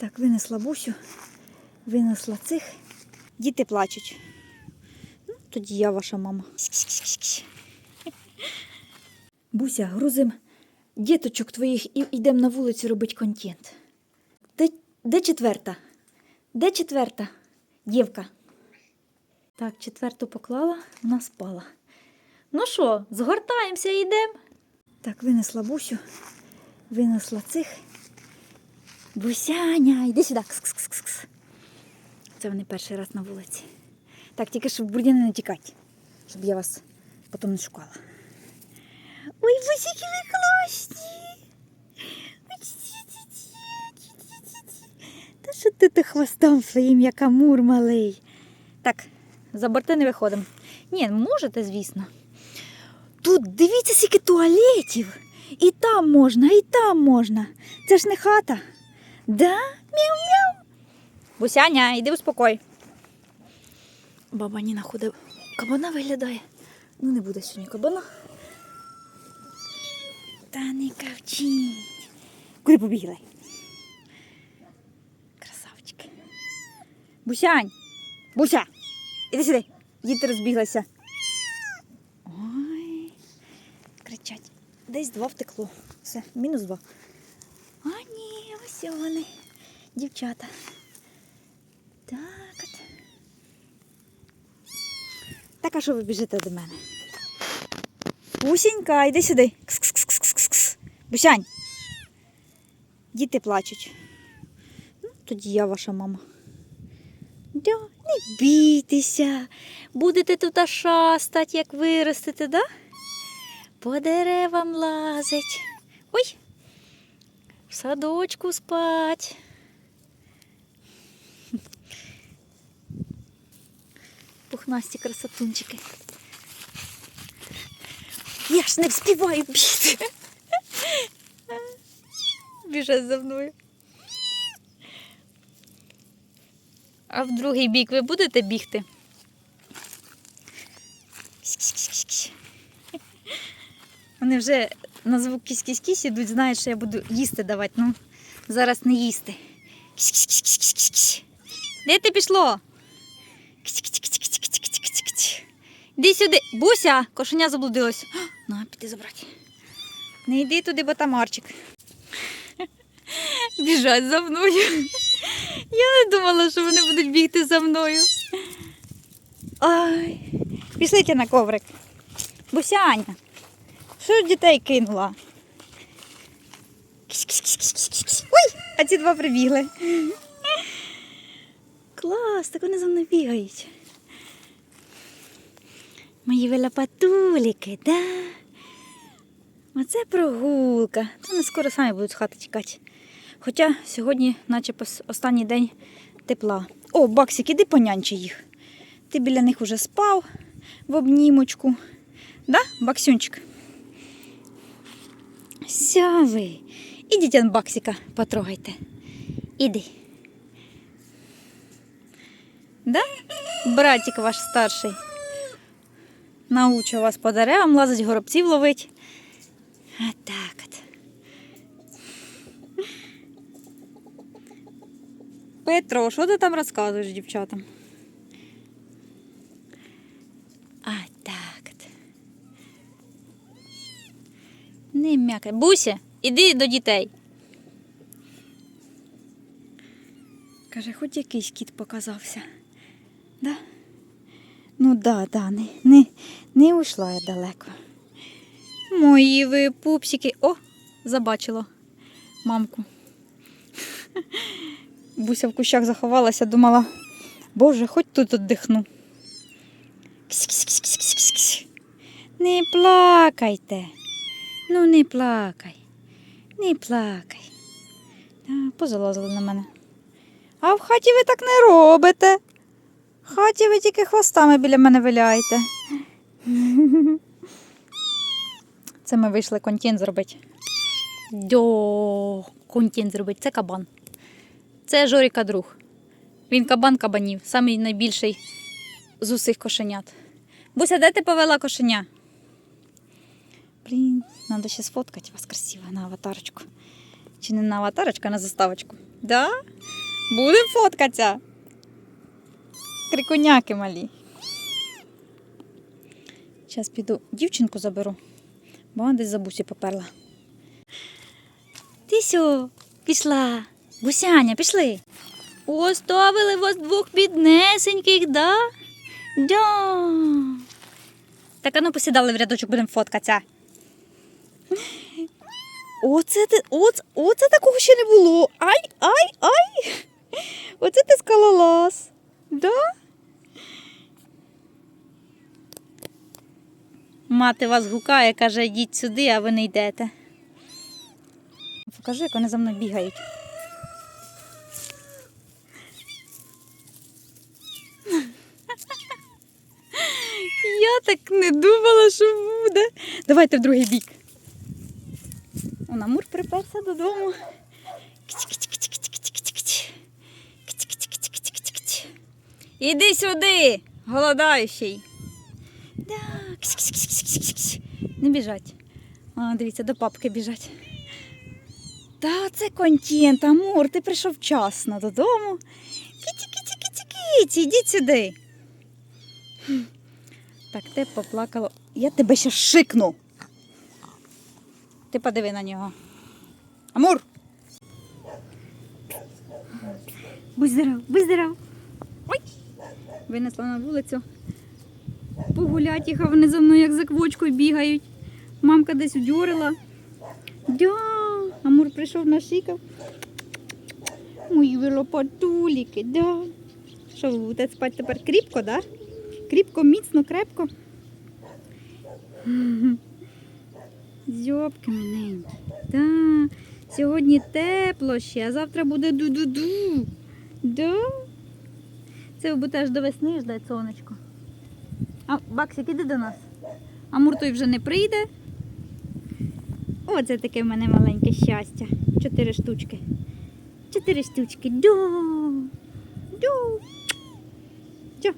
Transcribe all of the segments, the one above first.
Так, винесла бусю, винесла цих. Діти плачуть. Ну, тоді я ваша мама. Буся, грузим діточок твоїх і йдемо на вулицю робити контент. Де, де четверта? Де четверта? Дівка. Так, четверту поклала, вона спала. Ну що, згортаємося і йдемо. Так, винесла бусю, винесла цих. Бусяня, йди сюди. Кс-кс-кс-кс. Це вони перший раз на вулиці. Так, тільки щоб бур'яни не тікати, щоб я вас потім не шукала. Ой, бусики ви класні. Та що ти ти хвостом своїм, як амур малий. Так, за борти не виходимо. Ні, можете, звісно. Тут дивіться, скільки туалетів. І там можна, і там можна. Це ж не хата. Да? Мяу-мяу. Бусяня, іди успокой. Баба Ніна ходить. Кабана виглядає. Ну, не буде сьогодні кабана. Та не кавчіть. Куди побігли? Красавчики. Бусянь! Буся! Іди сюди. Діти розбіглися. Ой, кричать. Десь два втекло. Все, мінус два. Ось вони, дівчата. Так от. Так, а що ви біжите до мене? Бусінька, йди сюди. Кс-кс-кс-кс-кс. Бусянь. Діти плачуть. Ну, тоді я ваша мама. Да, не бійтеся. Будете тут шастать, як виростете, да? По деревам лазить. Ой, в садочку спать. Пухнасті красотунчики. Я ж не вспіваю бігти. Біжать за мною. А в другий бік ви будете бігти? Вони вже на звук кісь-кісь-кісь ідуть, знають, що я буду їсти давати. Ну, зараз не їсти. Кісь-кісь-кісь-кісь-кісь. Де ти пішло? Іди сюди. Буся, кошеня заблудилось. На, піди забрати. Не йди туди, бо там Арчик. Біжать за мною. Я не думала, що вони будуть бігти за мною. Ай, пішлите на коврик. Бусяня, що дітей кинула? Ой, а ці два прибігли. Клас, так вони за мною бігають. Мої велопатуліки, да? Оце прогулка. Вони скоро самі будуть з хати тікати. Хоча сьогодні, наче останній день тепла. О, Баксик, іди понянчи їх. Ти біля них уже спав в обнімочку. Да, Баксюнчик? Ся ви. Ідіть он Баксика потрогайте. Іди. Да? Братик ваш старший. Научу вас по деревам лазить, горобців ловить. А так от. Петро, що ти там розказуєш дівчатам? А так от. Не м'якай. Буся, іди до дітей. Каже, хоч якийсь кіт показався. Да? Ну да, да, не, не, не ушла я далеко. Мої ви пупсики. О, забачила мамку. Буся в кущах заховалася, думала, боже, хоч тут віддихну. Ксь-ксь-ксь-ксь-ксь-ксь. Не плакайте. Ну, не плакай. Не плакай. Позалазили на мене. А в хаті ви так не робите. В хаті ви тільки хвостами біля мене виляєте. Це ми вийшли контент зробити. Дьо, контент зробити. Це кабан. Це Жоріка друг. Він кабан кабанів, самий найбільший з усіх кошенят. Буся, де ти повела кошеня? Блін, треба ще сфоткати вас красиво на аватарочку. Чи не на аватарочку, а на заставочку. Да? Будемо фоткатися. Крикуняки малі. Зараз піду дівчинку заберу, бо вона десь за бусі поперла. Ти сьо, пішла. Бусяня, пішли. Оставили вас двох біднесеньких, да? Да. Так, а ну посідали в рядочок, будемо фоткатися. Оце ти, оце, оце такого ще не було. Ай, ай, ай. Оце ти скалолаз. Да? Мати вас гукає, каже, йдіть сюди, а ви не йдете. Покажи, як вони за мною бігають. Я так не думала, що буде. Давайте в другий бік. Он Амур приперся додому. Іди сюди, голодаючий. Да. Не біжать. А, дивіться, до папки біжать. Та це контент, Амур, ти прийшов вчасно додому. Киці-киці-киці-киці, ідіть сюди. Так, те поплакало. Я тебе ще шикну. Ти подиви на нього. Амур! Будь здоров, будь здоров. Ой! Винесла на вулицю. Погулять їх, а вони за мною як за квочкою бігають. Мамка десь удьорила. Да, Амур прийшов нашикав. Мої велопатуліки, да. Що ви будете спати тепер кріпко, да? Кріпко, міцно, крепко. Зьобки маленькі. Да. Сьогодні тепло ще, а завтра буде ду-ду-ду. Да? Це ви аж до весни ждать сонечко. А, Баксик, іди до нас. Амур той вже не прийде. Оце таке в мене маленьке щастя. Чотири штучки. Чотири штучки. Ду. Ду. Чо?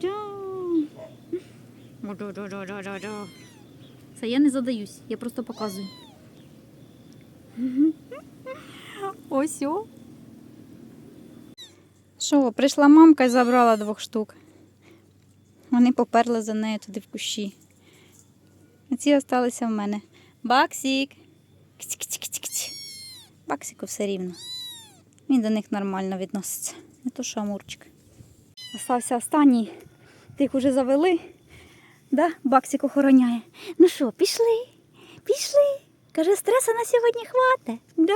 Ду. Ду-ду-ду-ду-ду-ду. Це я не задаюсь, я просто показую. Ось о. Що, прийшла мамка і забрала двох штук. Вони поперли за нею туди в кущі. А ці залишилися в мене. Баксик. Киць-киць-киць-киць. Все рівно. Він до них нормально відноситься. Не то що Амурчик. Остався останній. Тих уже завели. Да? Баксик охороняє. Ну що, пішли? Пішли. Каже, стреса на сьогодні хватить. Да?